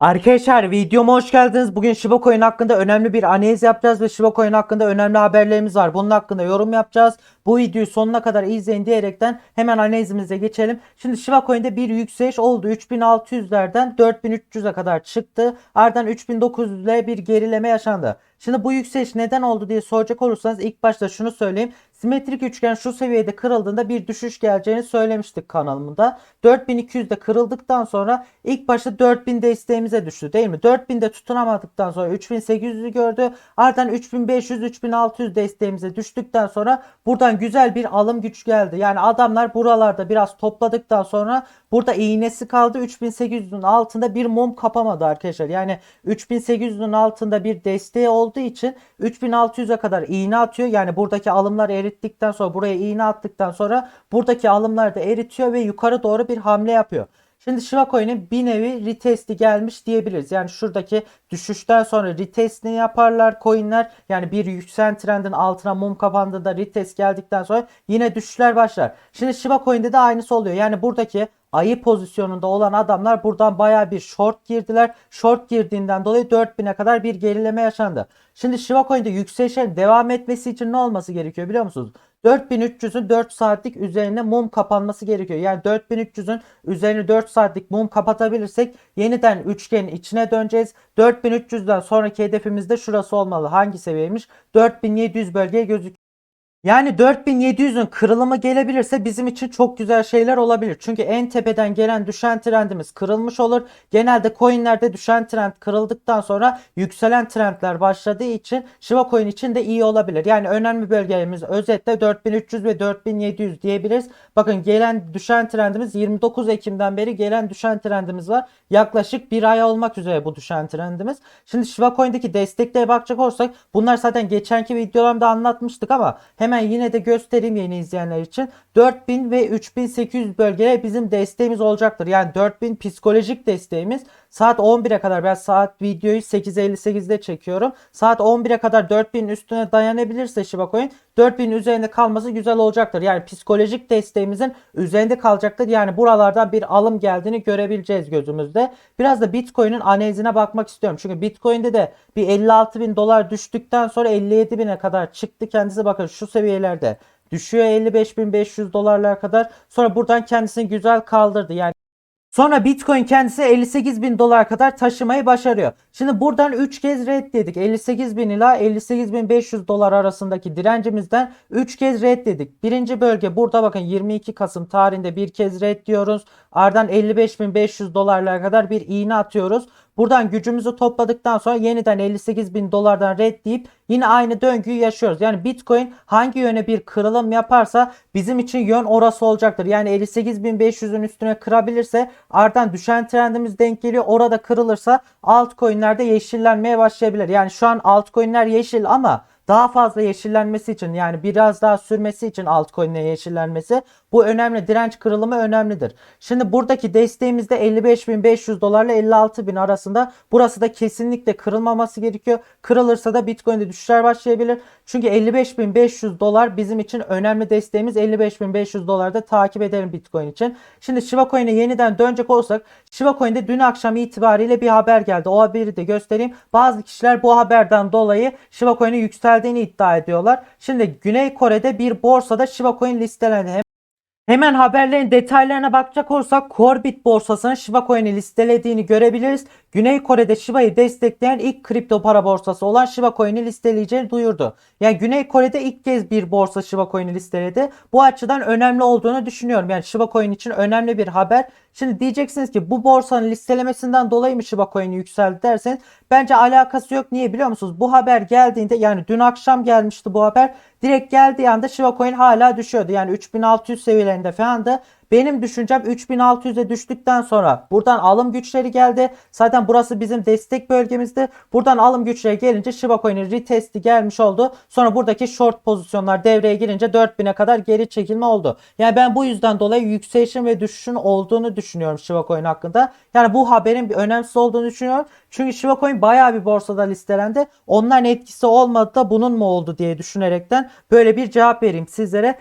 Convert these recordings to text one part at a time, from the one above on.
Arkadaşlar videoma hoş geldiniz. Bugün Shiba Coin hakkında önemli bir analiz yapacağız ve Shiba Coin hakkında önemli haberlerimiz var. Bunun hakkında yorum yapacağız. Bu videoyu sonuna kadar izleyin diyerekten hemen analizimize geçelim. Şimdi Shiba Coin'de bir yükseliş oldu. 3600'lerden 4300'e kadar çıktı. Ardından 3900'e bir gerileme yaşandı. Şimdi bu yükseliş neden oldu diye soracak olursanız ilk başta şunu söyleyeyim. Simetrik üçgen şu seviyede kırıldığında bir düşüş geleceğini söylemiştik kanalımda. 4200'de kırıldıktan sonra ilk başta 4000 desteğimize düştü değil mi? 4000'de tutunamadıktan sonra 3800'ü gördü. Ardından 3500 3600 desteğimize düştükten sonra buradan güzel bir alım güç geldi. Yani adamlar buralarda biraz topladıktan sonra burada iğnesi kaldı. 3800'ün altında bir mum kapamadı arkadaşlar. Yani 3800'ün altında bir desteği olduğu için 3600'e kadar iğne atıyor. Yani buradaki alımlar erittikten sonra buraya iğne attıktan sonra buradaki alımlar da eritiyor ve yukarı doğru bir hamle yapıyor. Şimdi Shiba Coin'in bir nevi retesti gelmiş diyebiliriz. Yani şuradaki düşüşten sonra retestini yaparlar coinler. Yani bir yükselen trendin altına mum kapandığında retest geldikten sonra yine düşüşler başlar. Şimdi Shiba Coin'de de aynısı oluyor. Yani buradaki ayı pozisyonunda olan adamlar buradan baya bir short girdiler. Short girdiğinden dolayı 4000'e kadar bir gerileme yaşandı. Şimdi Shiba Coin'de yükselişe devam etmesi için ne olması gerekiyor biliyor musunuz? 4300'ün 4 saatlik üzerine mum kapanması gerekiyor. Yani 4300'ün üzerine 4 saatlik mum kapatabilirsek yeniden üçgenin içine döneceğiz. 4300'den sonraki hedefimiz de şurası olmalı. Hangi seviyeymiş? 4700 bölgeye gözüküyor. Yani 4700'ün kırılımı gelebilirse bizim için çok güzel şeyler olabilir. Çünkü en tepeden gelen düşen trendimiz kırılmış olur. Genelde coinlerde düşen trend kırıldıktan sonra yükselen trendler başladığı için Shiba Coin için de iyi olabilir. Yani önemli bölgelerimiz özetle 4300 ve 4700 diyebiliriz. Bakın gelen düşen trendimiz 29 Ekim'den beri gelen düşen trendimiz var. Yaklaşık bir ay olmak üzere bu düşen trendimiz. Şimdi Shiba Coin'deki desteklere bakacak olursak bunlar zaten geçenki videolarımda anlatmıştık ama hemen yine de göstereyim yeni izleyenler için. 4000 ve 3800 bölgeler bizim desteğimiz olacaktır. Yani 4000 psikolojik desteğimiz. Saat 11'e kadar ben saat videoyu 8.58'de çekiyorum. Saat 11'e kadar 4000 üstüne dayanabilirse Shiba Coin 4000 üzerinde kalması güzel olacaktır. Yani psikolojik desteğimizin üzerinde kalacaktır. Yani buralardan bir alım geldiğini görebileceğiz gözümüzde. Biraz da Bitcoin'in analizine bakmak istiyorum. Çünkü Bitcoin'de de bir 56 bin dolar düştükten sonra 57 bine kadar çıktı. Kendisi bakın şu seviyelerde düşüyor 55.500 dolarlar kadar. Sonra buradan kendisini güzel kaldırdı. Yani Sonra Bitcoin kendisi 58 bin dolar kadar taşımayı başarıyor. Şimdi buradan 3 kez reddedik. 58 bin ila 58 bin 500 dolar arasındaki direncimizden 3 kez reddedik. Birinci bölge burada bakın 22 Kasım tarihinde bir kez red diyoruz. Ardından 55 bin 500 dolarlara kadar bir iğne atıyoruz. Buradan gücümüzü topladıktan sonra yeniden 58 bin dolardan red deyip yine aynı döngüyü yaşıyoruz. Yani Bitcoin hangi yöne bir kırılım yaparsa bizim için yön orası olacaktır. Yani 58.500'ün üstüne kırabilirse ardından düşen trendimiz denk geliyor. Orada kırılırsa altcoin'lerde yeşillenmeye başlayabilir. Yani şu an altcoin'ler yeşil ama daha fazla yeşillenmesi için yani biraz daha sürmesi için altcoin'e yeşillenmesi bu önemli. Direnç kırılımı önemlidir. Şimdi buradaki desteğimiz de 55.500 dolarla 56.000 arasında. Burası da kesinlikle kırılmaması gerekiyor. Kırılırsa da Bitcoin'de düşüşler başlayabilir. Çünkü 55.500 dolar bizim için önemli desteğimiz. 55.500 dolarda takip edelim Bitcoin için. Şimdi Shiba Coin'e yeniden dönecek olsak Shiba Coin'de dün akşam itibariyle bir haber geldi. O haberi de göstereyim. Bazı kişiler bu haberden dolayı Shiba Coin'in yükseldiğini iddia ediyorlar. Şimdi Güney Kore'de bir borsada Shiba Coin listelendi. Hem Hemen haberlerin detaylarına bakacak olursak Corbit borsasının Shiba Coin'i listelediğini görebiliriz. Güney Kore'de Shiba'yı destekleyen ilk kripto para borsası olan Shiba Coin'i listeleyeceğini duyurdu. Yani Güney Kore'de ilk kez bir borsa Shiba Coin'i listeledi. Bu açıdan önemli olduğunu düşünüyorum. Yani Shiba Coin için önemli bir haber. Şimdi diyeceksiniz ki bu borsanın listelemesinden dolayı mı Shiba Coin yükseldi derseniz bence alakası yok. Niye biliyor musunuz? Bu haber geldiğinde yani dün akşam gelmişti bu haber. Direkt geldiği anda Shiba Coin hala düşüyordu. Yani 3600 seviyelerinde falan da benim düşüncem 3600'e düştükten sonra buradan alım güçleri geldi. Zaten burası bizim destek bölgemizdi. Buradan alım güçleri gelince Shiba Coin'in retesti gelmiş oldu. Sonra buradaki short pozisyonlar devreye girince 4000'e kadar geri çekilme oldu. Yani ben bu yüzden dolayı yükselişin ve düşüşün olduğunu düşünüyorum Shiba Coin hakkında. Yani bu haberin bir önemsiz olduğunu düşünüyorum. Çünkü Shiba Coin bayağı bir borsada listelendi. Onların etkisi olmadı da bunun mu oldu diye düşünerekten böyle bir cevap vereyim sizlere.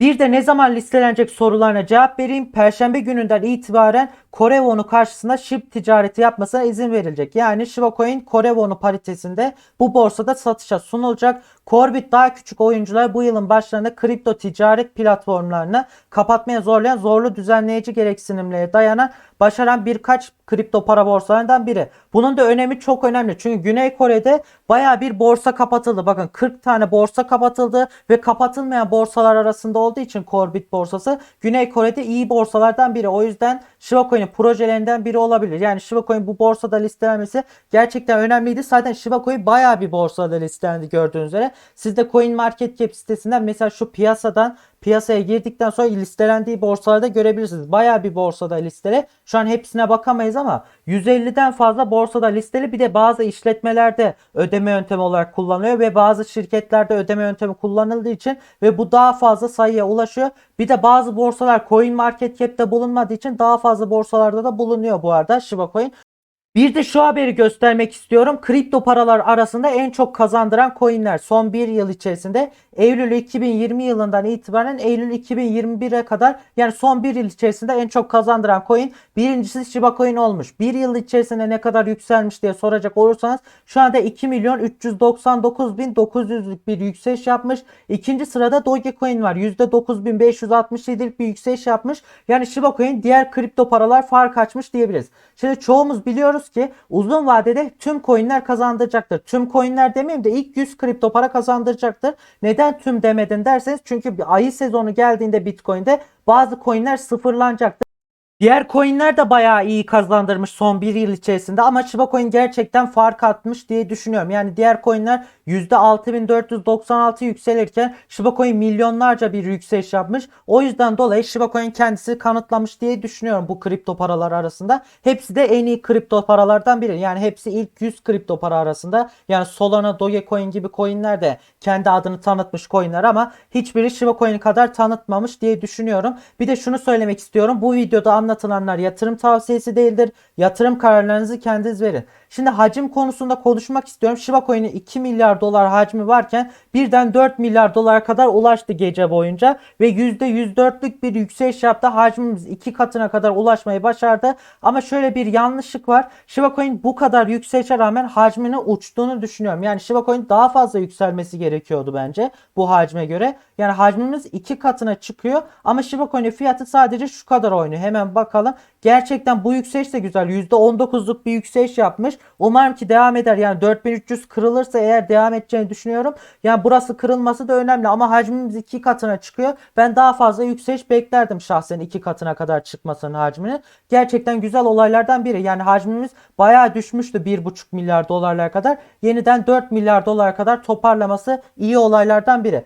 Bir de ne zaman listelenecek sorularına cevap vereyim. Perşembe gününden itibaren Kore wonu karşısında SHIB ticareti yapmasına izin verilecek. Yani Shiba Coin Kore wonu paritesinde bu borsada satışa sunulacak. Corbit daha küçük oyuncular bu yılın başlarında kripto ticaret platformlarını kapatmaya zorlayan zorlu düzenleyici gereksinimlere dayanan başaran birkaç kripto para borsalarından biri. Bunun da önemi çok önemli. Çünkü Güney Kore'de baya bir borsa kapatıldı. Bakın 40 tane borsa kapatıldı ve kapatılmayan borsalar arasında olduğu için Corbit borsası Güney Kore'de iyi borsalardan biri. O yüzden Shiba Coin'in projelerinden biri olabilir. Yani Shiba Coin bu borsada listelenmesi gerçekten önemliydi. Zaten Shiba Coin baya bir borsada listelendi gördüğünüz üzere. Siz de Coin Market Cap sitesinden mesela şu piyasadan piyasaya girdikten sonra listelendiği borsalarda görebilirsiniz. Baya bir borsada listeli. Şu an hepsine bakamayız ama 150'den fazla borsada listeli. Bir de bazı işletmelerde ödeme yöntemi olarak kullanılıyor ve bazı şirketlerde ödeme yöntemi kullanıldığı için ve bu daha fazla sayıya ulaşıyor. Bir de bazı borsalar Coin Market Cap'te bulunmadığı için daha fazla borsalarda da bulunuyor bu arada Shiba Coin. Bir de şu haberi göstermek istiyorum. Kripto paralar arasında en çok kazandıran coinler son bir yıl içerisinde Eylül 2020 yılından itibaren Eylül 2021'e kadar yani son bir yıl içerisinde en çok kazandıran coin birincisi Shiba Coin olmuş. Bir yıl içerisinde ne kadar yükselmiş diye soracak olursanız şu anda 2 milyon 399 bin 900'lük bir yükseliş yapmış. İkinci sırada Dogecoin var. %9567'lik bir yükseliş yapmış. Yani Shiba Coin diğer kripto paralar fark açmış diyebiliriz. Şimdi çoğumuz biliyoruz ki uzun vadede tüm coinler kazandıracaktır. Tüm coinler demeyeyim de ilk 100 kripto para kazandıracaktır. Neden tüm demedin derseniz çünkü bir ayı sezonu geldiğinde Bitcoin'de bazı coinler sıfırlanacaktır. Diğer coinler de bayağı iyi kazandırmış son bir yıl içerisinde ama Shiba Coin gerçekten fark atmış diye düşünüyorum. Yani diğer coinler %6496 yükselirken Shiba Coin milyonlarca bir yükseliş yapmış. O yüzden dolayı Shiba Coin kendisi kanıtlamış diye düşünüyorum bu kripto paralar arasında. Hepsi de en iyi kripto paralardan biri. Yani hepsi ilk 100 kripto para arasında. Yani Solana, Dogecoin gibi coinler de kendi adını tanıtmış coinler ama hiçbiri Shiba Coin kadar tanıtmamış diye düşünüyorum. Bir de şunu söylemek istiyorum. Bu videoda anlatılanlar yatırım tavsiyesi değildir. Yatırım kararlarınızı kendiniz verin. Şimdi hacim konusunda konuşmak istiyorum. Shiba Coin'in 2 milyar dolar hacmi varken birden 4 milyar dolara kadar ulaştı gece boyunca ve %104'lük bir yükseliş yaptı. Hacmimiz 2 katına kadar ulaşmayı başardı. Ama şöyle bir yanlışlık var. Shiba Coin bu kadar yükselişe rağmen hacminin uçtuğunu düşünüyorum. Yani Shiba Coin daha fazla yükselmesi gerekiyordu bence bu hacme göre. Yani hacmimiz 2 katına çıkıyor ama Shiba Coin'in fiyatı sadece şu kadar oynuyor. Hemen bakalım. Gerçekten bu yükseliş de güzel. %19'luk bir yükseliş yapmış. Umarım ki devam eder. Yani 4300 kırılırsa eğer devam edeceğini düşünüyorum. Yani burası kırılması da önemli ama hacmimiz 2 katına çıkıyor. Ben daha fazla yükseliş beklerdim şahsen 2 katına kadar çıkmasının hacmini. Gerçekten güzel olaylardan biri. Yani hacmimiz bayağı düşmüştü 1,5 milyar dolarlara kadar. Yeniden 4 milyar dolara kadar toparlaması iyi olaylardan biri.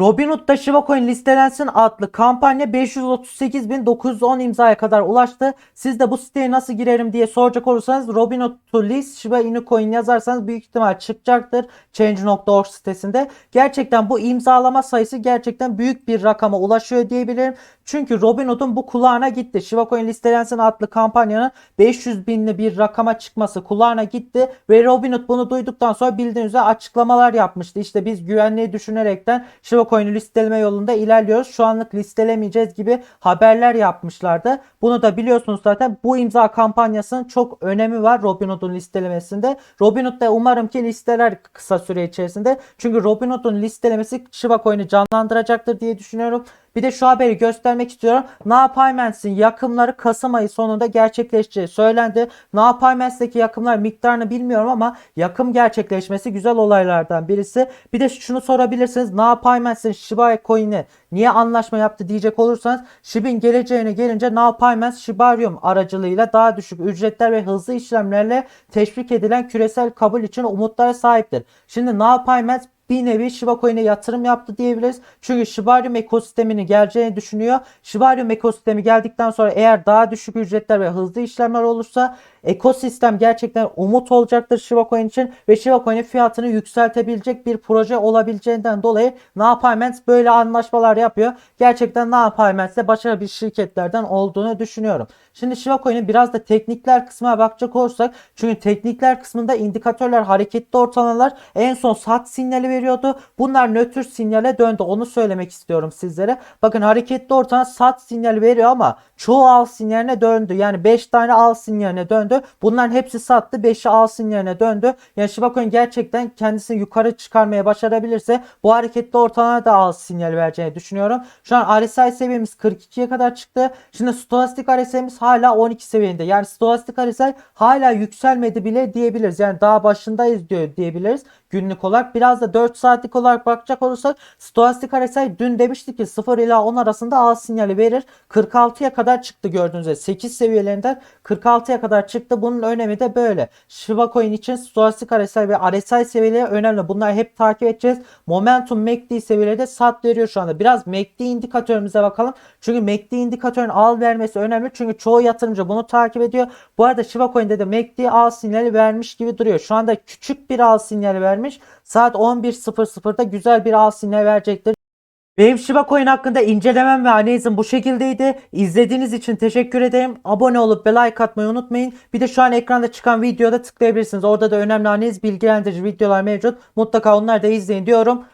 Robinhood'da Shiba Coin listelensin adlı kampanya 538.910 imzaya kadar ulaştı. Siz de bu siteye nasıl girerim diye soracak olursanız Robinhood to list Shiba Inu Coin yazarsanız büyük ihtimal çıkacaktır. Change.org sitesinde. Gerçekten bu imzalama sayısı gerçekten büyük bir rakama ulaşıyor diyebilirim. Çünkü Robinhood'un bu kulağına gitti. Shiba Coin listelensin adlı kampanyanın 500 binli bir rakama çıkması kulağına gitti. Ve Robinhood bunu duyduktan sonra bildiğiniz üzere açıklamalar yapmıştı. İşte biz güvenliği düşünerekten Shiba Coin'i listeleme yolunda ilerliyoruz. Şu anlık listelemeyeceğiz gibi haberler yapmışlardı. Bunu da biliyorsunuz zaten. Bu imza kampanyasının çok önemi var Robinhood'un listelemesinde. Robinhood da umarım ki listeler kısa süre içerisinde. Çünkü Robinhood'un listelemesi Shiba Coin'i canlandıracaktır diye düşünüyorum. Bir de şu haberi göstermek istiyorum. Na Payments'in yakımları Kasım ayı sonunda gerçekleşeceği söylendi. Na Payments'teki yakımlar miktarını bilmiyorum ama yakım gerçekleşmesi güzel olaylardan birisi. Bir de şunu sorabilirsiniz. Na Payments'in Shiba Coin'i niye anlaşma yaptı diyecek olursanız Shib'in geleceğine gelince Na Payments Shibarium aracılığıyla daha düşük ücretler ve hızlı işlemlerle teşvik edilen küresel kabul için umutlara sahiptir. Şimdi Na Payments bir nevi Shiba Coin'e yatırım yaptı diyebiliriz. Çünkü Shibarium ekosistemini geleceğini düşünüyor. Shibarium ekosistemi geldikten sonra eğer daha düşük ücretler ve hızlı işlemler olursa ekosistem gerçekten umut olacaktır Shiba Coin için ve Shiba Coin'in fiyatını yükseltebilecek bir proje olabileceğinden dolayı Napayments böyle anlaşmalar yapıyor. Gerçekten Napayments de başarılı bir şirketlerden olduğunu düşünüyorum. Şimdi Shiba Coin'in biraz da teknikler kısmına bakacak olursak çünkü teknikler kısmında indikatörler hareketli ortalamalar en son sat sinyali veriyor veriyordu. Bunlar nötr sinyale döndü. Onu söylemek istiyorum sizlere. Bakın hareketli ortama sat sinyali veriyor ama çoğu al sinyaline döndü. Yani 5 tane al sinyaline döndü. Bunların hepsi sattı. 5'i al sinyaline döndü. Yani Shiba Coin gerçekten kendisini yukarı çıkarmaya başarabilirse bu hareketli ortalama da al sinyal vereceğini düşünüyorum. Şu an RSI seviyemiz 42'ye kadar çıktı. Şimdi stokastik RSI'miz hala 12 seviyende. Yani stokastik RSI hala yükselmedi bile diyebiliriz. Yani daha başındayız diyor diyebiliriz günlük olarak. Biraz da 4 saatlik olarak bakacak olursak stokastik RSI dün demiştik ki 0 ila 10 arasında al sinyali verir. 46'ya kadar çıktı gördüğünüz gibi. 8 seviyelerinden 46'ya kadar çıktı. Bunun önemi de böyle. Shiba Coin için stokastik RSI ve RSI seviyeleri önemli. Bunları hep takip edeceğiz. Momentum MACD seviyeleri de sat veriyor şu anda. Biraz MACD indikatörümüze bakalım. Çünkü MACD indikatörün al vermesi önemli. Çünkü çoğu yatırımcı bunu takip ediyor. Bu arada Shiba Coin'de de MACD al sinyali vermiş gibi duruyor. Şu anda küçük bir al sinyali vermiş. Saat 11.00'da güzel bir al sinyali verecektir. Benim Shiba Coin hakkında incelemem ve analizim bu şekildeydi. İzlediğiniz için teşekkür ederim. Abone olup ve like atmayı unutmayın. Bir de şu an ekranda çıkan videoda tıklayabilirsiniz. Orada da önemli analiz bilgilendirici videolar mevcut. Mutlaka onları da izleyin diyorum.